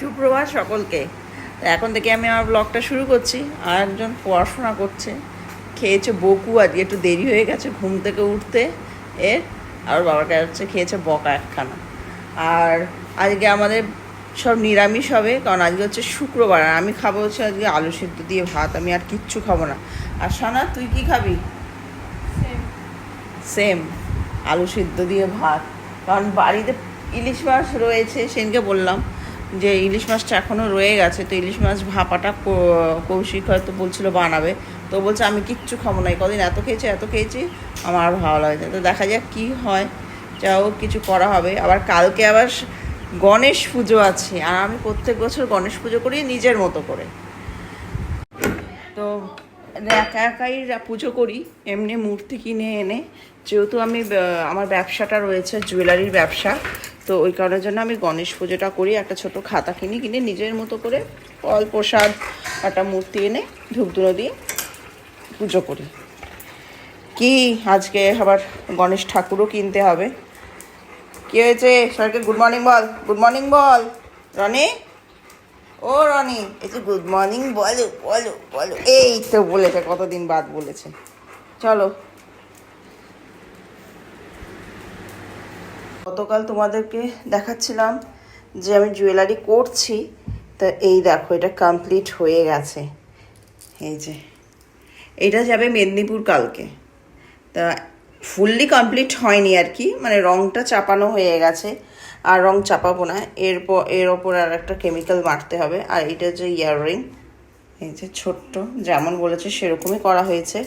সুপ্রভাত সকলকে। এখন থেকে আমি আমার ব্লগটা শুরু করছি। আর একজন পড়াশোনা করছে। খেয়েছে বকু আজকে একটু দেরি হয়ে গেছে ঘুম থেকে উঠতে। এর আর বাবার কাছে হচ্ছে খেয়েছে বকা একখানা। আর আজকে আমাদের সব নিরামিষ হবে কারণ আজকে হচ্ছে শুক্রবার। আর আমি খাব হচ্ছে আজকে আলু সিদ্ধ দিয়ে ভাত। আমি আর কিচ্ছু খাব না। আর সানা তুই কি খাবি? সেম আলু সিদ্ধ দিয়ে ভাত। কারণ বাড়িতে ইলিশ মাছ রয়েছে সেদিনকে বললাম। যে ইলিশ মাছটা এখনও রয়ে গেছে, তো ইলিশ মাছ ভাপাটা কৌশিক হয়তো বলছিল বানাবে। তো বলছে, আমি কিচ্ছু খাব না কদিন এত খেয়েছি এত খেয়েছি, আমার ভালো লাগছে তো দেখা যাক কী হয়। যাও কিছু করা হবে। আবার কালকে আবার গণেশ পুজো আছে, আর আমি প্রত্যেক বছর গণেশ পুজো করি নিজের মতো করে। তো একা একাই পুজো করি, এমনি মূর্তি কিনে এনে, যেহেতু আমি আমার ব্যবসাটা রয়েছে, জুয়েলারির ব্যবসা তো ওই কারণের জন্য আমি গণেশ পুজোটা করি, একটা ছোট খাতা কিনি, কিনে নিজের মতো করে ফল, প্রসাদ, একটা মূর্তি এনে ধূপধুনো দিয়ে পুজো করি। কি আজকে আবার গণেশ ঠাকুরও কিনতে হবে? কি হয়েছে? সরকে গুড মর্নিং বল গুড মর্নিং বল। রনি? ও রনি, এই যে গুড মর্নিং বলো বলো বলো। এই তো বলেছে, কতদিন বাদ বলেছে। চলো। গতকাল তোমাদেরকে দেখাচ্ছিলাম যে আমি জুয়েলারি করছি। তা এই দেখো, এটা কমপ্লিট হয়ে গেছে। এই যে, এটা যাবে মেদিনীপুর কালকে। তা ফুললি কমপ্লিট হয়নি আর কি মানে রংটা চাপানো হয়ে গেছে। আর রং চাপাবো না এরপর এর ওপর আর একটা কেমিক্যাল মারতে হবে। আর এটা যে ইয়াররিং এই যে ছোট্ট, যেমন বলেছে সেরকমই করা হয়েছে।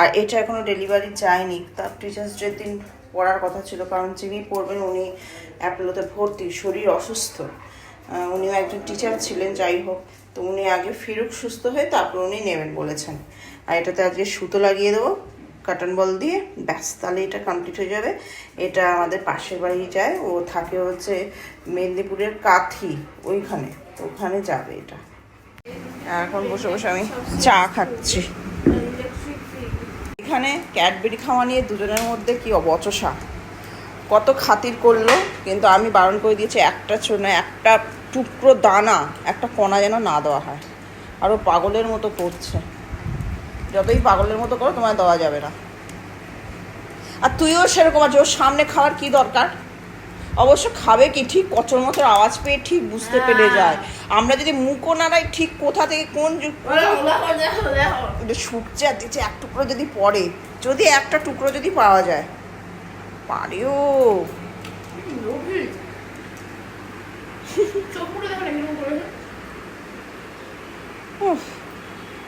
আর এটা এখনও ডেলিভারি যায়নি। তার টিচার্স ডে দিন পড়ার কথা ছিল, কারণ যিনি পড়বেন উনি অ্যাপেলোতে ভর্তি, শরীর অসুস্থ। উনিও একজন টিচার ছিলেন, যাই হোক, তো উনি আগে ফিরুক সুস্থ হয়ে তারপর উনি নেবেন বলেছেন। আর এটাতে আজকে সুতো লাগিয়ে দেবো কাটন বল দিয়ে, ব্যাস, তাহলে এটা কমপ্লিট হয়ে যাবে। এটা আমাদের পাশের বাড়ি যায়, ও থাকে হচ্ছে মেদিনীপুরের কাথি, ওইখানে, ওখানে যাবে এটা। এখন বসে বসে আমি চা খাচ্ছি। এখানে ক্যাডবেরি খাওয়া নিয়ে দুজনের মধ্যে কি অবচসা? কত খাতির করল, কিন্তু আমি বারণ করে দিয়েছি, একটা চুন একটা টুকরো দানা, একটা কণা যেন না দেওয়া হয়। আরও পাগলের মতো করছে। যতই পাগলের মতো করো তোমায় দেওয়া যাবে না। আর তুইও সেরকম আছে ওর সামনে খাওয়ার কি দরকার? অবশ্য খাবে কি? ঠিক কচর মচর আওয়াজ পেয়ে ঠিক বুঝতে পেরে যায়। আমরা যদি মুখও নাড়াই ঠিক কোথা থেকে কোন আর দিচ্ছে এক টুকরো যদি পড়ে যদি একটা টুকরো যদি পাওয়া যায়। পারেও।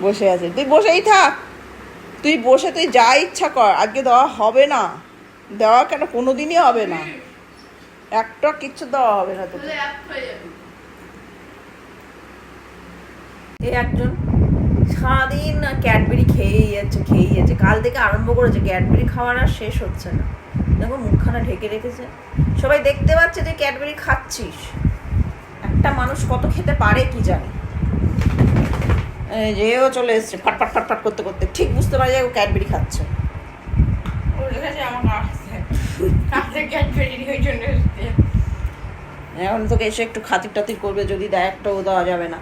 বসে আছে। তুই বসেই থাক। তুই বসে তুই যা ইচ্ছা কর। আজকে দেওয়া হবে না। দেওয়া কেন? কোনোদিনই হবে না। একটা কিচ্ছু দেওয়া হবে না তোকে। এই একজন সারাদিন না ক্যাডবেরি খেয়েই যাচ্ছে খেয়েই যাচ্ছে। কাল থেকে আরম্ভ করেছে ক্যাডবেরি খাওয়ার আর শেষ হচ্ছে না। দেখো মুখখানা ঢেকে রেখেছে। সবাই দেখতে পাচ্ছে যে ক্যাডবেরি খাচ্ছিস। একটা মানুষ কত খেতে পারে কি জানি। এই যে এও চলে এসছে ফটফট ফটফট করতে করতে। ঠিক বুঝতে পারে যে ও ক্যাডবেরি খাচ্ছে। এখন তোকে এসে একটু খাতির টাতির করবে, যদি দেয় একটাও দেওয়া যাবে না।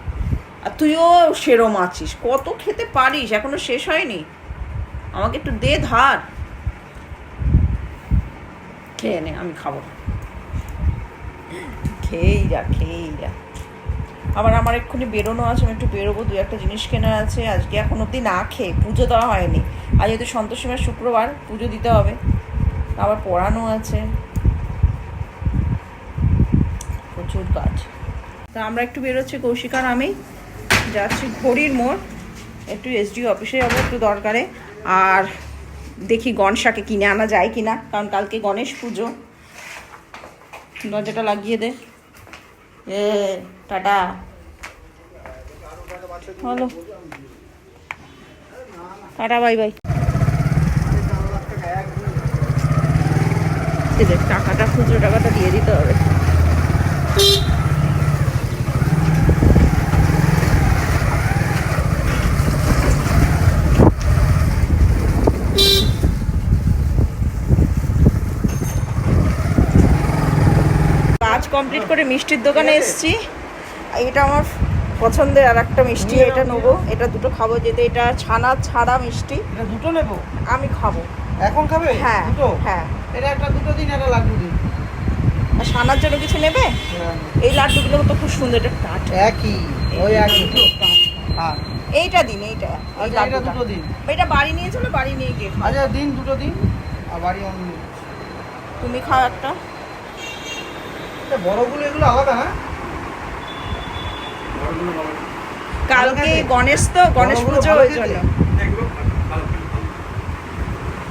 আর তুইও সেরম আছিস, কত খেতে পারিস, এখনও শেষ হয়নি। আমাকে একটু দে ধার। খেয়ে নে, আমি খাব। খেয়েই যা খেয়েই যা। আবার আমার এক্ষুনি বেরোনো আছে, আমি একটু বেরোবো, দু একটা জিনিস কেনার আছে। আজকে এখন অবধি না খেয়ে পুজো দেওয়া হয়নি। আজ যেহেতু সন্তোষীমার শুক্রবার, পুজো দিতে হবে। আবার পড়ানো আছে। প্রচুর কাজ। তা আমরা একটু বেরোচ্ছি কৌশিকার আমি। যাচ্ছি ঘড়ির মোড়। একটু এসডি অফিসে যাব একটু দরকারে। আর দেখি গণেশাকে কিনে আনা যায় কি না কারণ কালকে গণেশ পুজো। দরজাটা লাগিয়ে দে। এ, টাটা। হলো। Tata, bye bye. এদের টাকাটা খুচরো টাকাটা দিয়ে দিতে হবে। কাজ কমপ্লিট কমপ্লিট করে মিষ্টির দোকানে এসেছি। এটা আমার পছন্দের আর একটা মিষ্টি এটা নেব। এটা দুটো খাব যেতে এটা ছানা ছাড়া মিষ্টি। এটা দুটো নেব? আমি খাব। এখন খাবে? হ্যাঁ দুটো? হ্যাঁ। এটা একটা দুটো দিন একটা লাড্ডু দিন। আর ছানার জন্য কিছু নেবে? এই লাড্ডুগুলো তো খুব সুন্দর এটা কাঠ। একই ওই একই। হ্যাঁ। এইটা দিন এইটা। এই আচ্ছা দুটো দিন। এটা বাড়ি নিয়ে চলো বাড়ি নিয়ে গিয়ে আচ্ছা দিন দুটো দিন। আর বাড়ি তুমি খাও একটা। বড়গুলো এগুলো আলাদা না কালকে গণেশ তো গণেশ পুজো ওই জন্য।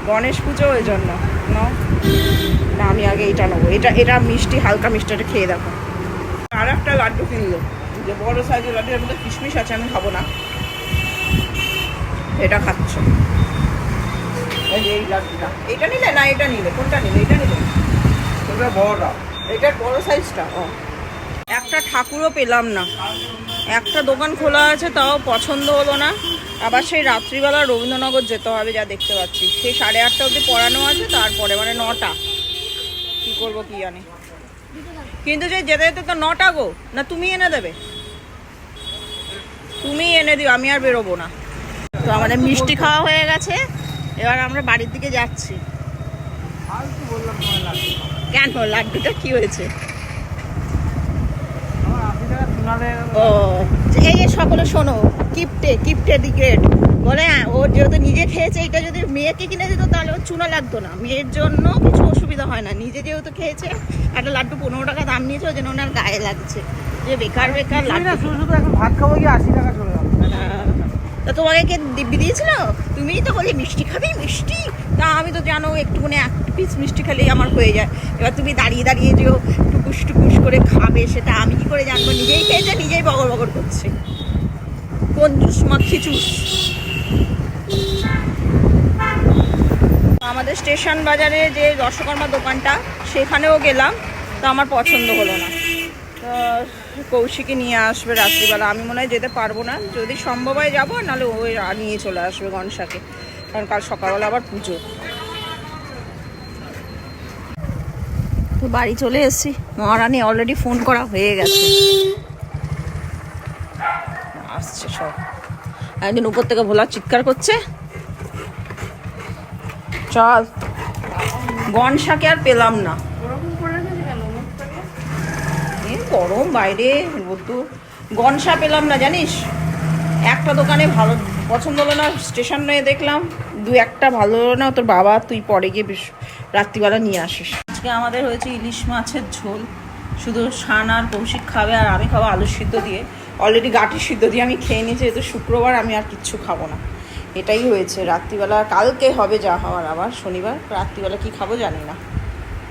গণেশ পুজো ওই জন্য। না? আমি আগে এটা নেব। এটা এটা মিষ্টি হালকা মিষ্টিটা খেয়ে দেখো। আর একটা লাড্ডু কিনলো। যে বড় সাইজের লাড্ডু এর মধ্যে কিশমিশ আছে আমি খাব না। এটা খাচ্ছ। এই লাড্ডুটা। এটা নিলে? না এটা নিলে। কোনটা নিলে? এটা নিলে। ওটা বড়টা। এটার বড় সাইজটা ও। একটা ঠাকুরও পেলাম না। একটা দোকান খোলা আছে, তাও পছন্দ হলো না। আবার সেই রাত্রিবেলা রবীন্দ্রনগর যেতে হবে যা দেখতে পাচ্ছি। সেই সাড়ে আটটা অবধি পড়ানো আছে, তারপরে মানে নটা। কি করব কি জানি। কিন্তু যে যেতে যেতে তো নটা গো, না তুমি এনে দেবে? তুমি এনে দিও, আমি আর বেরোবো না। তো আমাদের মিষ্টি খাওয়া হয়ে গেছে, এবার আমরা বাড়ির দিকে যাচ্ছি। কেন, লাড্ডুটা কি হয়েছে আমার আশি টাকা শোনালে ও এই সকলে শোনো কিপটে কিপটে ডিগ্রেড বলে হ্যাঁ, ও যেহেতু নিজে খেয়েছে এটা যদি মেয়েকে কিনে দিত তাহলে ওর চুনা লাগতো না। মেয়ের জন্য কিছু অসুবিধা হয় না। নিজে যেহেতু খেয়েছে একটা লাড্ডু পনেরো টাকা দাম নিয়েছে ওই জন্য ওনার গায়ে লাগছে। যে বেকার বেকার লাড্ডু। শুধু শুধু এখন ভাত খাব গিয়ে আশি টাকা চলে যাবে। তা তোমাকে কে দিব্যি দিয়েছিল? তুমিই তো বলি মিষ্টি খাবি মিষ্টি। তা আমি তো জানো, একটুখানি এক পিস মিষ্টি খেলেই আমার হয়ে যায়। এবার তুমি দাঁড়িয়ে দাঁড়িয়ে যে টুকুস টুকুস করে খাবে, সেটা আমি কি করে জানব? নিজেই খেয়েছে, নিজেই বগর বগর করছে। কোন জুস মাখি জুস? আমাদের স্টেশন বাজারে যে দর্শকর্মা দোকানটা, সেখানেও গেলাম, তো আমার পছন্দ হলো না। কৌশিকে নিয়ে আসবে রাত্রিবেলা। আমি মনে হয় যেতে পারব না। যদি সম্ভব হয় যাব নাহলে আ- নিয়ে চলে আসবে গনসাকে। কারণ কাল সকালবেলা আবার পুজো। তো বাড়ি চলে এসেছি। মহারানী অলরেডি ফোন করা হয়ে গেছে। আসছে সব। একদিন উপর থেকে ভোলা চিৎকার করছে। চল। গনশাকে আর পেলাম না। গরম বাইরে, রোদ্দুর। গনসা পেলাম না, জানিস? একটা দোকানে ভালো পছন্দ হলো না স্টেশনে দেখলাম দু একটা ভালো হলো না তোর বাবা তুই পরে গিয়ে বেশ রাত্রিবেলা নিয়ে আসিস। আজকে আমাদের হয়েছে ইলিশ মাছের ঝোল শুধু সান আর কৌশিক খাবে আর আমি খাব আলু সিদ্ধ দিয়ে। অলরেডি গাটি সিদ্ধ দিয়ে আমি খেয়ে নিয়েছি যেহেতু শুক্রবার আমি আর কিচ্ছু খাব না। এটাই হয়েছে রাত্রিবেলা কালকে হবে যা হওয়ার আবার শনিবার রাত্রিবেলা কি খাব জানি না।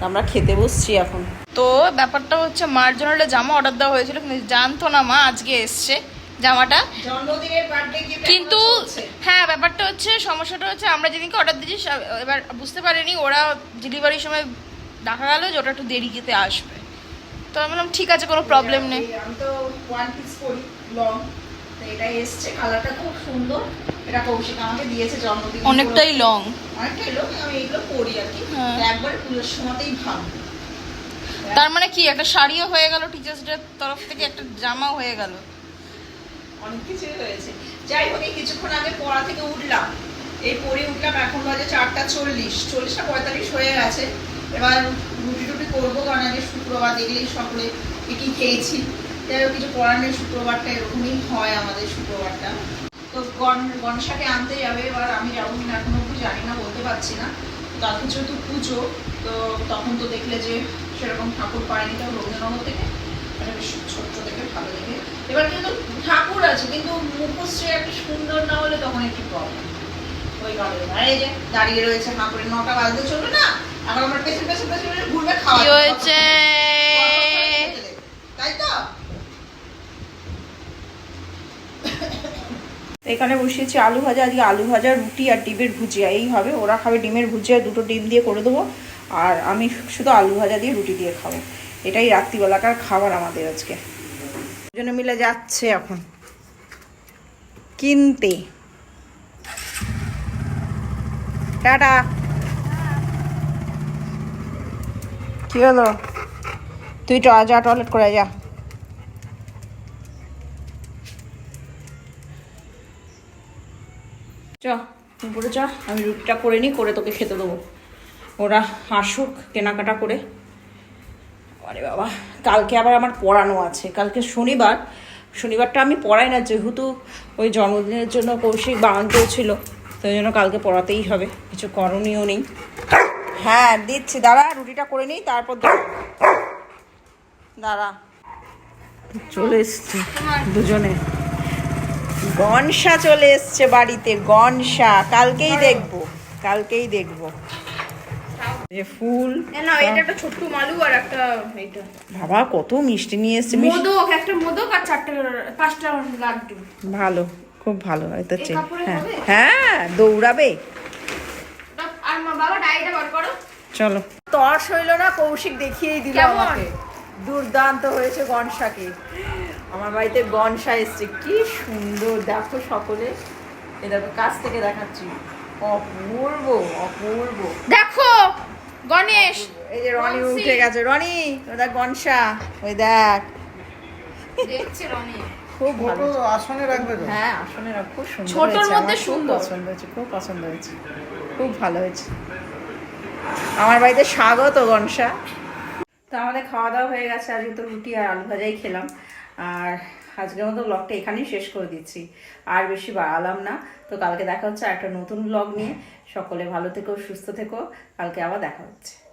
আমরা খেতে বসছি এখন। তো ব্যাপারটা হচ্ছে মার জন্য একটা জামা অর্ডার দেওয়া হয়েছিল কিন্তু জানতো না মা আজকে এসছে। জামাটা। কিন্তু হ্যাঁ ব্যাপারটা হচ্ছে সমস্যাটা হচ্ছে আমরা যেদিনকে অর্ডার দিয়েছি এবার বুঝতে পারিনি ওরা ডেলিভারির সময় দেখা গেল যে ওটা একটু দেরিতে আসবে। তো আমি বললাম ঠিক আছে কোনো প্রবলেম নেই। আমি তো ওয়ান পিস করি লং তো এটা এসছে। কালারটা খুব সুন্দর। এটা কৌশিক আমাকে দিয়েছে জন্মদিন। অনেকটাই লং অনেকটাই লোক আমি এগুলো পরি আর কি। হ্যাঁ। একবার পুজোর সময়তেই ভাব। তার মানে কি একটা শাড়িও হয়ে গেল টিচার্স ডের তরফ থেকে একটা জামাও হয়ে গেল। অনেক কিছুই হয়েছে যাই হোক কিছুক্ষণ আগে পড়া থেকে উঠলাম। এই পড়ে উঠলাম এখন বাজে চারটা চল্লিশ। চল্লিশটা পঁয়তাল্লিশ হয়ে গেছে। এবার রুটি টুটি করব কারণ আগে শুক্রবার দেখলেই সকলে কি খেয়েছি। যাই হোক, কিছু করার নেই, শুক্রবারটা এরকমই হয় আমাদের শুক্রবারটা। তো গন গণসাকে আনতে যাবে, এবার আমি যাব কিনা এখনও জানি না, বলতে পারছি না। কালকে যেহেতু পুজো, তো তখন তো দেখলে যে সেরকম ঠাকুর পায়নি তাও রবীন্দ্রনগর থেকে। বেশ ছোট্ট দেখে ভালো দেখে। এবার কিন্তু ঠাকুর আছে কিন্তু মুখশ্রী একটা সুন্দর না হলে তখন একটু প্রবলেম ওই কারণে আর এই যে দাঁড়িয়ে রয়েছে ঠাকুরের নটা বাজতে চলবে না আবার আমার পেছন পেছন পেছন ঘুরবে খাওয়া হয়েছে? তাই তো? এখানে বসিয়েছি আলু ভাজা আজকে আলু ভাজা রুটি আর ডিমের ভুজিয়া। এই হবে ওরা খাবে ডিমের ভুজিয়া দুটো ডিম দিয়ে করে দেবো। আর আমি শুধু আলু ভাজা দিয়ে রুটি দিয়ে খাব। এটাই রাত্রিবেলাকার খাবার আমাদের আজকে। দুজনে মিলে যাচ্ছে এখন। কিনতে। টাটা। কি হলো? তুই যা টয়লেট করে যা। চ চ আমি রুটিটা করে নিই করে তোকে খেতে দেবো। ওরা আসুক কেনাকাটা করে। আরে বাবা। কালকে আবার আমার পড়ানো আছে। কালকে শনিবার। শনিবারটা আমি পড়াই না, যেহেতু ওই জন্মদিনের জন্য কৌশিক বারণ করেছিল তো জন্য কালকে পড়াতেই হবে। কিছু করণীয় নেই। হ্যাঁ দিচ্ছি। দাঁড়া, রুটিটা করে নিই, তারপর। দাঁড়া। চলে এসছি দুজনে। গনসা চলে এসছে বাড়িতে, গনসা। কালকেই দেখব কালকেই দেখব। যে ফুল না এটা একটা ছোট্ট মালু আর একটা এইটা। বাবা কত মিষ্টি নিয়ে এসছে মোদক একটা মোদক আর চারটে পাঁচটা লাড্ডু। ভালো খুব ভালো এই হ্যাঁ। হ্যাঁ দৌড়াবে। আর মা বাবা বার করো। চলো। তর্স হইল না কৌশিক দেখিয়েই দিল আমাকে। দুর্দান্ত হয়েছে গনসাকে। আমার বাড়িতে গনসা এসছে কি সুন্দর। দেখো সকলে। এ দেখো কাছ থেকে দেখাচ্ছি। অপূর্ব অপূর্ব। দেখো! গণেশ! এই যে রনি উঠে গেছে। রনি দেখ গনসা। ওই দেখ। দেখছে রনি। খুব ভালো। আসনে রাখবে তো? হ্যাঁ আসলে না খুব সুন্দর ছোটর মধ্যে আমার সুন্দর। পছন্দ হয়েছে খুব পছন্দ হয়েছে। খুব ভালো হয়েছে। আমার বাড়িতে স্বাগত গনসা। তো আমাদের খাওয়া দাওয়া হয়ে গেছে। আজকে তো রুটি আর আলু ভাজাই খেলাম। আর আজকের মতো ব্লগটা এখানেই শেষ করে দিচ্ছি। আর বেশি বাড়ালাম না। তো কালকে দেখা হচ্ছে একটা নতুন ব্লগ নিয়ে। সকলে ভালো থেকো সুস্থ থেকো। কালকে আবার দেখা হচ্ছে।